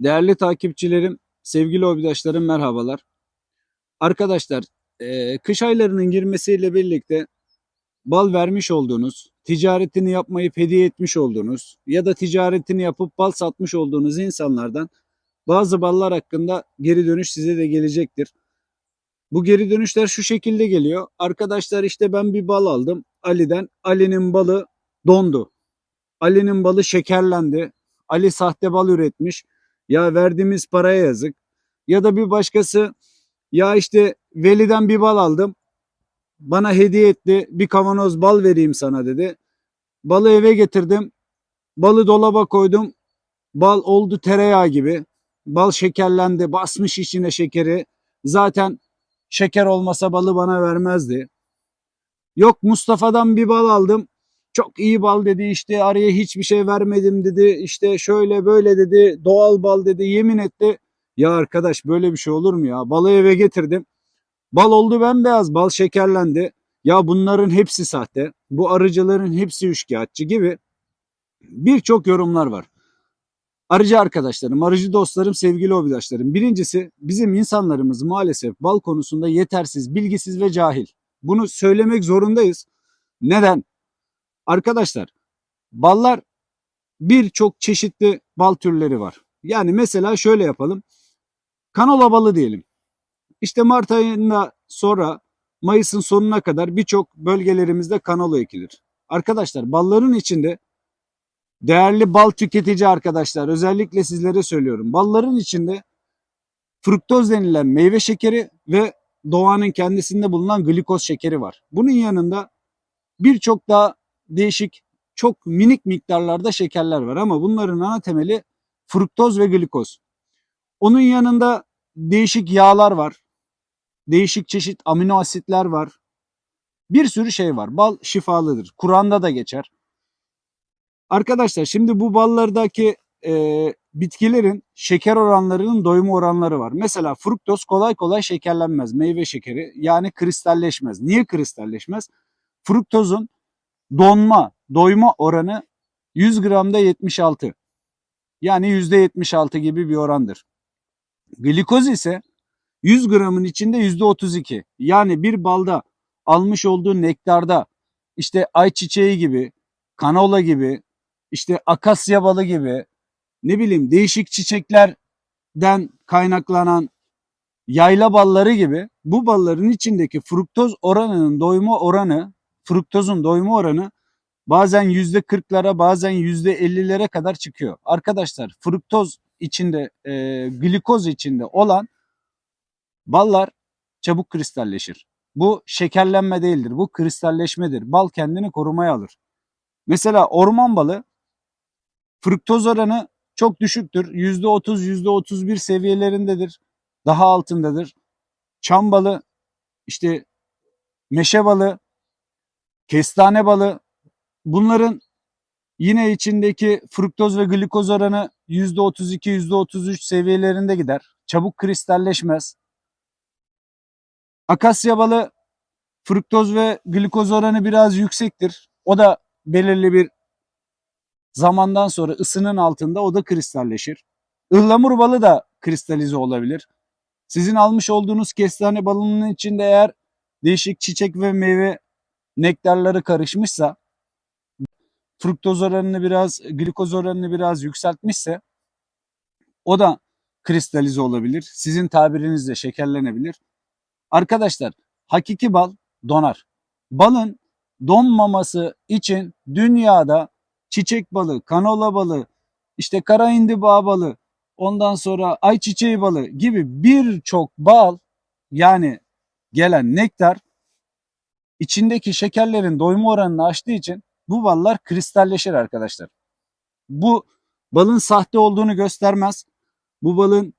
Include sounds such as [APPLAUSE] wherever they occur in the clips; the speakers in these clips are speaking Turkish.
Değerli takipçilerim, sevgili hobidaşlarım merhabalar. Arkadaşlar, eee, kış aylarının girmesiyle birlikte bal vermiş olduğunuz, ticaretini yapmayıp hediye etmiş olduğunuz ya da ticaretini yapıp bal satmış olduğunuz insanlardan bazı ballar hakkında geri dönüş size de gelecektir. Bu geri dönüşler şu şekilde geliyor. Arkadaşlar işte ben bir bal aldım Ali'den. Ali'nin balı dondu. Ali'nin balı şekerlendi. Ali sahte bal üretmiş. Ya verdiğimiz paraya yazık. Ya da bir başkası ya işte Veli'den bir bal aldım. Bana hediye etti. Bir kavanoz bal vereyim sana dedi. Balı eve getirdim. Balı dolaba koydum. Bal oldu tereyağı gibi. Bal şekerlendi. Basmış içine şekeri. Zaten şeker olmasa balı bana vermezdi. Yok Mustafa'dan bir bal aldım. Çok iyi bal dedi işte araya hiçbir şey vermedim dedi. İşte şöyle böyle dedi. Doğal bal dedi. Yemin etti. Ya arkadaş böyle bir şey olur mu ya? Balı eve getirdim. Bal oldu bembeyaz. Bal şekerlendi. Ya bunların hepsi sahte. Bu arıcıların hepsi üçkağıtçı gibi birçok yorumlar var. Arıcı arkadaşlarım, arıcı dostlarım, sevgili hobidaşlarım. Birincisi bizim insanlarımız maalesef bal konusunda yetersiz, bilgisiz ve cahil. Bunu söylemek zorundayız. Neden? Arkadaşlar ballar birçok çeşitli bal türleri var. Yani mesela şöyle yapalım. Kanola balı diyelim. İşte Mart ayında sonra Mayıs'ın sonuna kadar birçok bölgelerimizde kanola ekilir. Arkadaşlar balların içinde değerli bal tüketici arkadaşlar özellikle sizlere söylüyorum. Balların içinde fruktoz denilen meyve şekeri ve doğanın kendisinde bulunan glikoz şekeri var. Bunun yanında birçok daha değişik çok minik miktarlarda şekerler var ama bunların ana temeli fruktoz ve glikoz. Onun yanında değişik yağlar var. Değişik çeşit amino asitler var. Bir sürü şey var. Bal şifalıdır. Kur'an'da da geçer. Arkadaşlar şimdi bu ballardaki e, bitkilerin şeker oranlarının doyum oranları var. Mesela fruktoz kolay kolay şekerlenmez. Meyve şekeri yani kristalleşmez. Niye kristalleşmez? Fruktozun donma, doyma oranı 100 gramda 76. Yani %76 gibi bir orandır. Glikoz ise 100 gramın içinde %32. Yani bir balda almış olduğu nektarda işte ayçiçeği gibi, kanola gibi, işte akasya balı gibi ne bileyim değişik çiçeklerden kaynaklanan yayla balları gibi bu balların içindeki fruktoz oranının doyma oranı, fruktozun doyma oranı bazen yüzde kırklara bazen yüzde ellilere kadar çıkıyor. Arkadaşlar fruktoz içinde, e, glikoz içinde olan ballar çabuk kristalleşir. Bu şekerlenme değildir. Bu kristalleşmedir. Bal kendini korumaya alır. Mesela orman balı fruktoz oranı çok düşüktür. %30, %31 seviyelerindedir. Daha altındadır. Çam balı, işte meşe balı, kestane balı bunların yine içindeki fruktoz ve glikoz oranı %32, %33 seviyelerinde gider. Çabuk kristalleşmez. Akasya balı fruktoz ve glikoz oranı biraz yüksektir. O da belirli bir zamandan sonra ısının altında o da kristalleşir. Ihlamur balı da kristalize olabilir. Sizin almış olduğunuz kestane balının içinde eğer değişik çiçek ve meyve nektarları karışmışsa fruktoz oranını biraz, glikoz oranını biraz yükseltmişse o da kristalize olabilir. Sizin tabirinizle şekerlenebilir. Arkadaşlar hakiki bal donar. Balın donmaması için dünyada çiçek balı, kanola balı, işte kara indiba balı, ondan sonra ayçiçeği balı gibi birçok bal yani gelen nektar içindeki şekerlerin doyma oranını aştığı için bu ballar kristalleşir arkadaşlar. Bu balın sahte olduğunu göstermez. Bu balın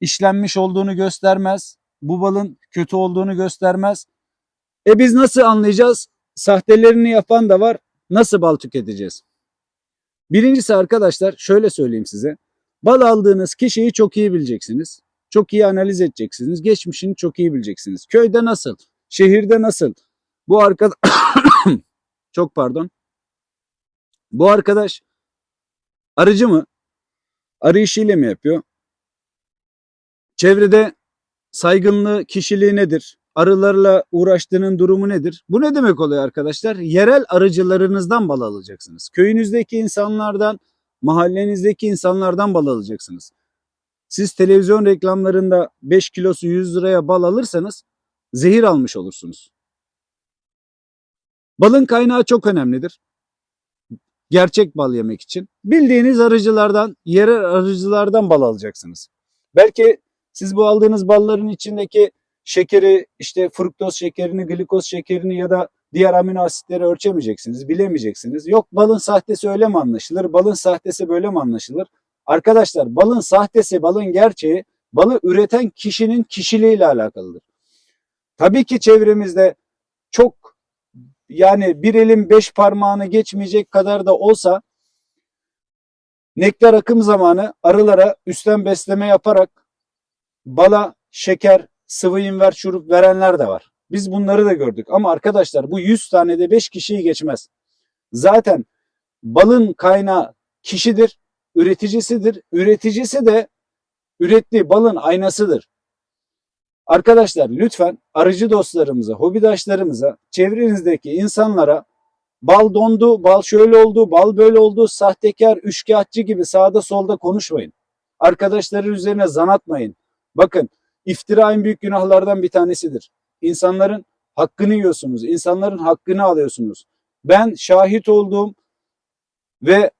işlenmiş olduğunu göstermez. Bu balın kötü olduğunu göstermez. E biz nasıl anlayacağız? Sahtelerini yapan da var. Nasıl bal tüketeceğiz? Birincisi arkadaşlar şöyle söyleyeyim size. Bal aldığınız kişiyi çok iyi bileceksiniz. Çok iyi analiz edeceksiniz. Geçmişini çok iyi bileceksiniz. Köyde nasıl? Şehirde nasıl? Bu arkadaş [COUGHS] çok pardon. Bu arkadaş arıcı mı? Arı işiyle mi yapıyor? Çevrede saygınlığı, kişiliği nedir? Arılarla uğraştığının durumu nedir? Bu ne demek oluyor arkadaşlar? Yerel arıcılarınızdan bal alacaksınız. Köyünüzdeki insanlardan, mahallenizdeki insanlardan bal alacaksınız. Siz televizyon reklamlarında 5 kilosu 100 liraya bal alırsanız zehir almış olursunuz. Balın kaynağı çok önemlidir. Gerçek bal yemek için. Bildiğiniz arıcılardan, yerel arıcılardan bal alacaksınız. Belki siz bu aldığınız balların içindeki şekeri, işte fruktoz şekerini, glikoz şekerini ya da diğer amino asitleri ölçemeyeceksiniz, bilemeyeceksiniz. Yok balın sahtesi öyle mi anlaşılır? Balın sahtesi böyle mi anlaşılır? Arkadaşlar balın sahtesi, balın gerçeği balı üreten kişinin kişiliğiyle alakalıdır. Tabii ki çevremizde çok yani bir elin beş parmağını geçmeyecek kadar da olsa nektar akım zamanı arılara üstten besleme yaparak bala şeker, sıvı inver şurup verenler de var. Biz bunları da gördük ama arkadaşlar bu 100 tane de 5 kişiyi geçmez. Zaten balın kaynağı kişidir, üreticisidir. Üreticisi de ürettiği balın aynasıdır. Arkadaşlar lütfen arıcı dostlarımıza, hobidaşlarımıza, çevrenizdeki insanlara bal dondu, bal şöyle oldu, bal böyle oldu, sahtekar, üçkağıtçı gibi sağda solda konuşmayın. Arkadaşları üzerine zan atmayın. Bakın iftira en büyük günahlardan bir tanesidir. İnsanların hakkını yiyorsunuz, insanların hakkını alıyorsunuz. Ben şahit olduğum ve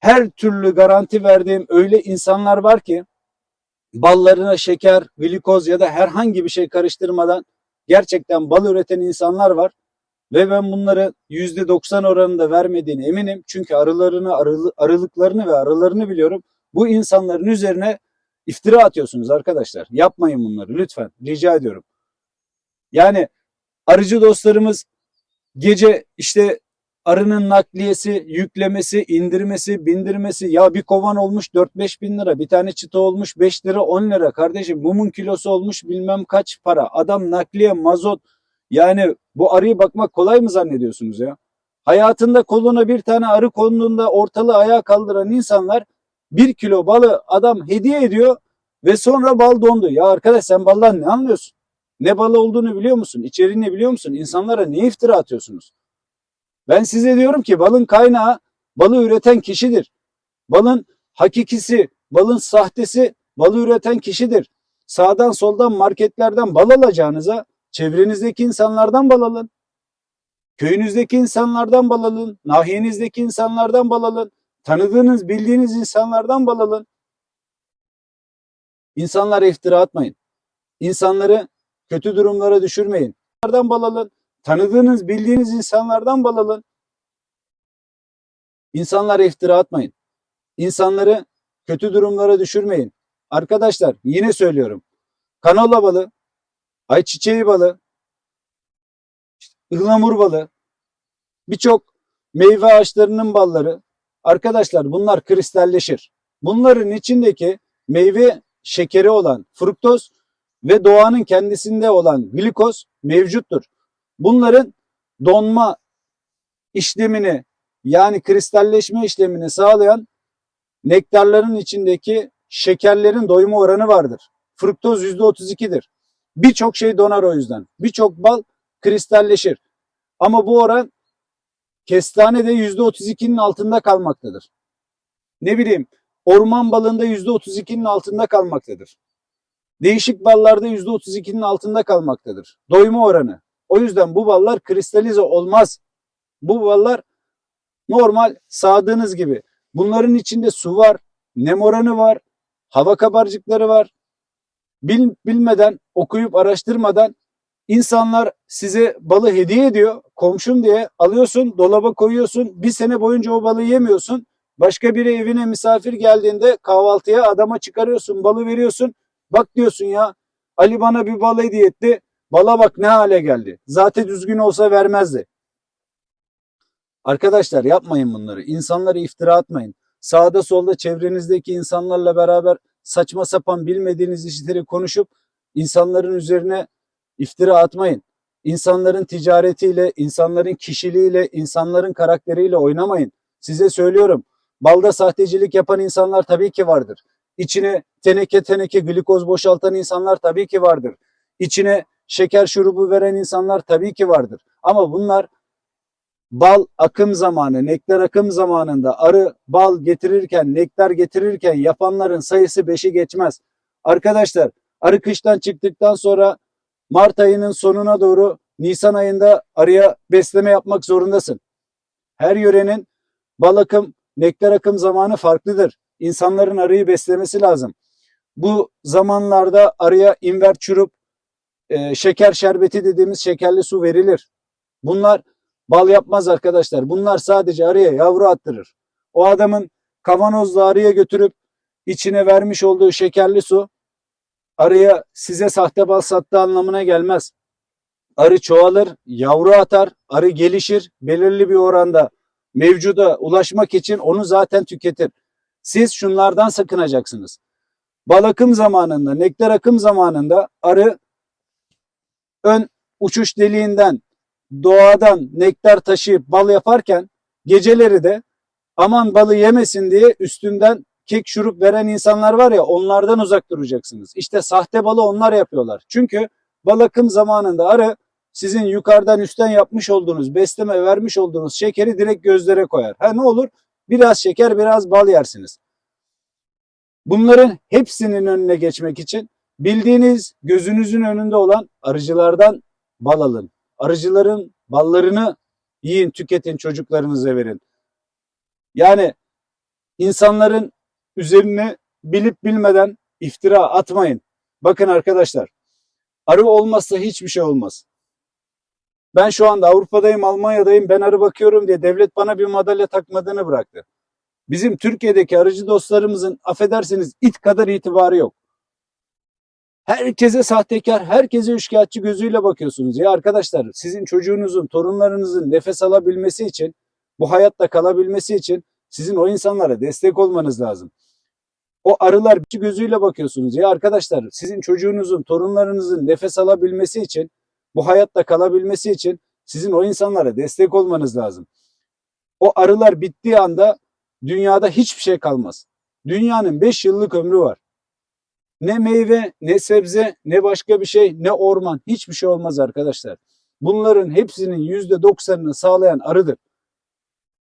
her türlü garanti verdiğim öyle insanlar var ki ballarına şeker, glikoz ya da herhangi bir şey karıştırmadan gerçekten bal üreten insanlar var. Ve ben bunları %90 oranında vermediğini eminim. Çünkü arılarını, arılı, arılıklarını ve arılarını biliyorum. Bu insanların üzerine iftira atıyorsunuz arkadaşlar. Yapmayın bunları lütfen. Rica ediyorum. Yani arıcı dostlarımız gece işte arının nakliyesi, yüklemesi, indirmesi, bindirmesi ya bir kovan olmuş 4-5 bin lira, bir tane çıta olmuş 5 lira 10 lira kardeşim mumun kilosu olmuş bilmem kaç para. Adam nakliye, mazot yani bu arıyı bakmak kolay mı zannediyorsunuz ya? Hayatında koluna bir tane arı konduğunda ortalığı ayağa kaldıran insanlar bir kilo balı adam hediye ediyor ve sonra bal dondu. Ya arkadaş sen baldan ne anlıyorsun? Ne balı olduğunu biliyor musun? İçeriğini biliyor musun? İnsanlara niye iftira atıyorsunuz? Ben size diyorum ki balın kaynağı balı üreten kişidir. Balın hakikisi, balın sahtesi balı üreten kişidir. Sağdan soldan marketlerden bal alacağınıza çevrenizdeki insanlardan bal alın. Köyünüzdeki insanlardan bal alın. Nahiyenizdeki insanlardan bal alın. Tanıdığınız, bildiğiniz insanlardan bal alın. İnsanlara iftira atmayın. İnsanları kötü durumlara düşürmeyin. İnsanlardan bal alın. Tanıdığınız, bildiğiniz insanlardan bal alın. İnsanlara iftira atmayın. İnsanları kötü durumlara düşürmeyin. Arkadaşlar yine söylüyorum. Kanola balı, ayçiçeği balı, ıhlamur balı, birçok meyve ağaçlarının balları. Arkadaşlar bunlar kristalleşir. Bunların içindeki meyve şekeri olan fruktoz ve doğanın kendisinde olan glikoz mevcuttur. Bunların donma işlemini yani kristalleşme işlemini sağlayan nektarların içindeki şekerlerin doyma oranı vardır. Fruktoz %32'dir. Birçok şey donar o yüzden. Birçok bal kristalleşir. Ama bu oran kestane de %32'nin altında kalmaktadır. Ne bileyim orman balında %32'nin altında kalmaktadır. Değişik ballarda %32'nin altında kalmaktadır. Doyma oranı. O yüzden bu ballar kristalize olmaz. Bu ballar normal sağdığınız gibi. Bunların içinde su var, nem oranı var, hava kabarcıkları var. Bil, bilmeden, okuyup araştırmadan insanlar size balı hediye ediyor. Komşum diye alıyorsun, dolaba koyuyorsun. Bir sene boyunca o balı yemiyorsun. Başka biri evine misafir geldiğinde kahvaltıya adama çıkarıyorsun, balı veriyorsun. Bak diyorsun ya Ali bana bir bal hediye etti. Bala bak ne hale geldi. Zaten düzgün olsa vermezdi. Arkadaşlar yapmayın bunları. İnsanlara iftira atmayın. Sağda solda çevrenizdeki insanlarla beraber saçma sapan bilmediğiniz işleri konuşup insanların üzerine iftira atmayın. İnsanların ticaretiyle, insanların kişiliğiyle, insanların karakteriyle oynamayın. Size söylüyorum. Balda sahtecilik yapan insanlar tabii ki vardır. İçine teneke teneke glikoz boşaltan insanlar tabii ki vardır. İçine şeker şurubu veren insanlar tabii ki vardır. Ama bunlar bal akım zamanı, nektar akım zamanında arı bal getirirken, nektar getirirken yapanların sayısı 5'i geçmez. Arkadaşlar arı kıştan çıktıktan sonra Mart ayının sonuna doğru Nisan ayında arıya besleme yapmak zorundasın. Her yörenin bal akım, nektar akım zamanı farklıdır. İnsanların arıyı beslemesi lazım. Bu zamanlarda arıya inver çürüp e, şeker şerbeti dediğimiz şekerli su verilir. Bunlar bal yapmaz arkadaşlar. Bunlar sadece arıya yavru attırır. O adamın kavanozla arıya götürüp içine vermiş olduğu şekerli su arıya size sahte bal sattığı anlamına gelmez. Arı çoğalır, yavru atar, arı gelişir, belirli bir oranda mevcuda ulaşmak için onu zaten tüketir. Siz şunlardan sakınacaksınız. Bal akım zamanında, nektar akım zamanında arı ön uçuş deliğinden doğadan nektar taşıyıp bal yaparken geceleri de aman balı yemesin diye üstünden kek şurup veren insanlar var ya onlardan uzak duracaksınız. İşte sahte balı onlar yapıyorlar. Çünkü bal akım zamanında arı sizin yukarıdan üstten yapmış olduğunuz besleme vermiş olduğunuz şekeri direkt gözlere koyar. Ha ne olur? Biraz şeker biraz bal yersiniz. Bunların hepsinin önüne geçmek için bildiğiniz gözünüzün önünde olan arıcılardan bal alın. Arıcıların ballarını yiyin, tüketin, çocuklarınıza verin. Yani insanların üzerine bilip bilmeden iftira atmayın. Bakın arkadaşlar, arı olmazsa hiçbir şey olmaz. Ben şu anda Avrupa'dayım, Almanya'dayım, ben arı bakıyorum diye devlet bana bir madalya takmadığını bıraktı. Bizim Türkiye'deki arıcı dostlarımızın affedersiniz it kadar itibarı yok. Herkese sahtekar, herkese üçkağıtçı gözüyle bakıyorsunuz. Ya arkadaşlar sizin çocuğunuzun, torunlarınızın nefes alabilmesi için, bu hayatta kalabilmesi için sizin o insanlara destek olmanız lazım. O arılar gözüyle bakıyorsunuz. Ya arkadaşlar sizin çocuğunuzun, torunlarınızın nefes alabilmesi için, bu hayatta kalabilmesi için sizin o insanlara destek olmanız lazım. O arılar bittiği anda dünyada hiçbir şey kalmaz. Dünyanın 5 yıllık ömrü var. Ne meyve, ne sebze, ne başka bir şey, ne orman hiçbir şey olmaz arkadaşlar. Bunların hepsinin %90'ını sağlayan arıdır.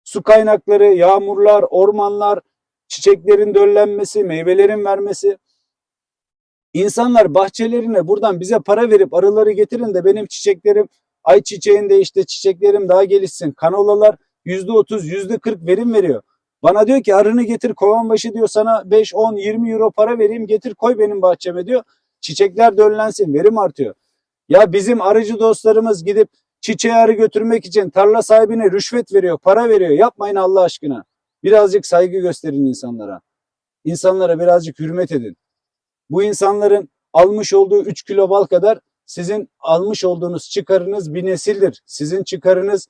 Su kaynakları, yağmurlar, ormanlar, çiçeklerin döllenmesi, meyvelerin vermesi. İnsanlar bahçelerine buradan bize para verip arıları getirin de benim çiçeklerim, ay çiçeğinde işte çiçeklerim daha gelişsin. Kanolalar %30, %40 verim veriyor. Bana diyor ki arını getir kovan başı diyor sana 5, 10, 20 euro para vereyim getir koy benim bahçeme diyor. Çiçekler döllensin verim artıyor. Ya bizim arıcı dostlarımız gidip çiçeği arı götürmek için tarla sahibine rüşvet veriyor, para veriyor. Yapmayın Allah aşkına. Birazcık saygı gösterin insanlara. İnsanlara birazcık hürmet edin. Bu insanların almış olduğu 3 kilo bal kadar sizin almış olduğunuz çıkarınız bir nesildir. Sizin çıkarınız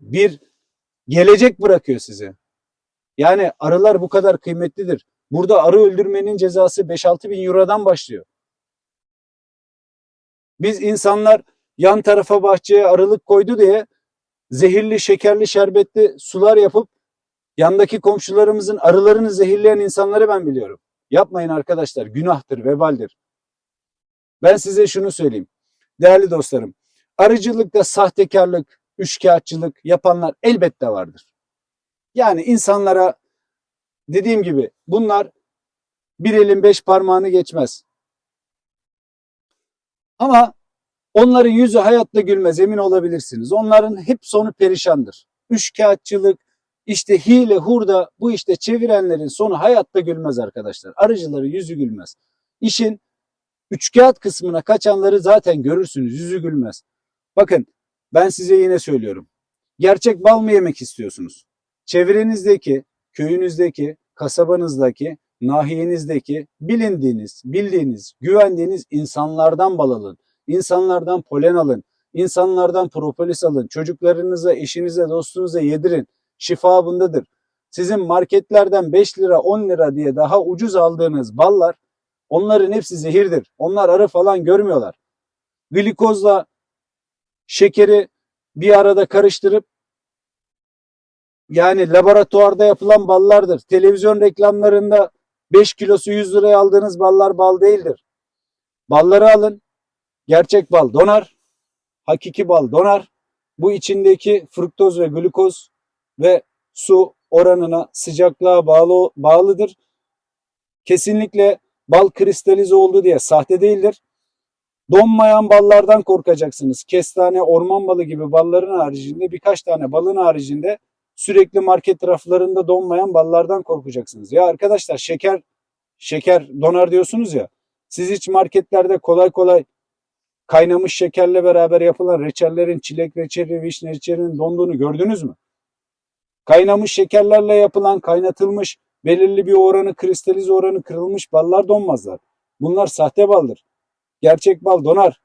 bir gelecek bırakıyor size. Yani arılar bu kadar kıymetlidir. Burada arı öldürmenin cezası 5-6 bin eurodan başlıyor. Biz insanlar yan tarafa bahçeye arılık koydu diye zehirli, şekerli, şerbetli sular yapıp yandaki komşularımızın arılarını zehirleyen insanları ben biliyorum. Yapmayın arkadaşlar. Günahtır, vebaldir. Ben size şunu söyleyeyim. Değerli dostlarım, arıcılıkta sahtekarlık, üçkağıtçılık yapanlar elbette vardır. Yani insanlara dediğim gibi bunlar bir elin beş parmağını geçmez. Ama onların yüzü hayatta gülmez emin olabilirsiniz. Onların hep sonu perişandır. Üçkağıtçılık, işte hile, hurda bu işte çevirenlerin sonu hayatta gülmez arkadaşlar. Arıcıları yüzü gülmez. İşin üçkağıt kısmına kaçanları zaten görürsünüz yüzü gülmez. Bakın ben size yine söylüyorum. Gerçek bal mı yemek istiyorsunuz? Çevrenizdeki, köyünüzdeki, kasabanızdaki, nahiyenizdeki bilindiğiniz, bildiğiniz, güvendiğiniz insanlardan bal alın. İnsanlardan polen alın. İnsanlardan propolis alın. Çocuklarınıza, eşinize, dostunuza yedirin. Şifa bundadır. Sizin marketlerden 5 lira, 10 lira diye daha ucuz aldığınız ballar onların hepsi zehirdir. Onlar arı falan görmüyorlar. Glikozla şekeri bir arada karıştırıp yani laboratuvarda yapılan ballardır. Televizyon reklamlarında 5 kilosu 100 liraya aldığınız ballar bal değildir. Balları alın. Gerçek bal donar. Hakiki bal donar. Bu içindeki fruktoz ve glukoz ve su oranına sıcaklığa bağlı bağlıdır. Kesinlikle bal kristalize oldu diye sahte değildir. Donmayan ballardan korkacaksınız. Kestane, orman balı gibi balların haricinde birkaç tane balın haricinde sürekli market raflarında donmayan ballardan korkacaksınız. Ya arkadaşlar şeker şeker donar diyorsunuz ya. Siz hiç marketlerde kolay kolay kaynamış şekerle beraber yapılan reçellerin, çilek reçeli, vişne reçelinin donduğunu gördünüz mü? Kaynamış şekerlerle yapılan, kaynatılmış, belirli bir oranı, kristalize oranı kırılmış ballar donmazlar. Bunlar sahte baldır gerçek mal donar.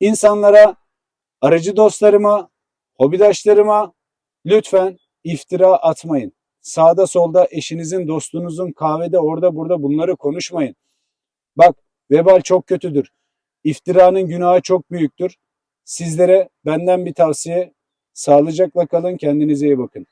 İnsanlara, aracı dostlarıma, hobidaşlarıma lütfen iftira atmayın. Sağda solda eşinizin, dostunuzun kahvede orada burada bunları konuşmayın. Bak vebal çok kötüdür. İftiranın günahı çok büyüktür. Sizlere benden bir tavsiye. Sağlıcakla kalın, kendinize iyi bakın.